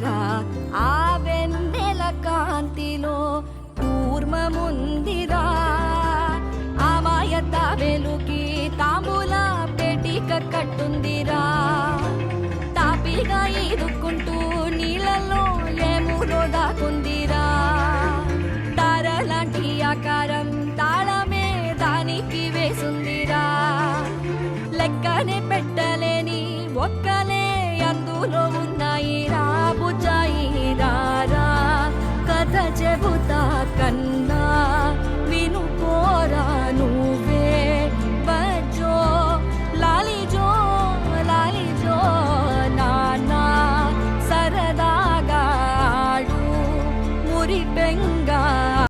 చేరా ఆ వెన్నెల కాంతిలో కూర్మముందిరా. అమాయత వెలుకి తాముల పెటిక కట్టుందిరా. తాపిగా ఎదుక్కుంటూ నీళ్ళలో లేములో దాకుందిరా తారలాంటి ఆకారం తాళమే దానికి వేసుందిరా. లెక్కనే పెట్టలేని ఒక్కలే కథ చెబుతా కన్నా విను కోరా నువ్వే. బజో లాలిజో లాలిజో నానా సరదాగా ఆడు మురి బెంగా.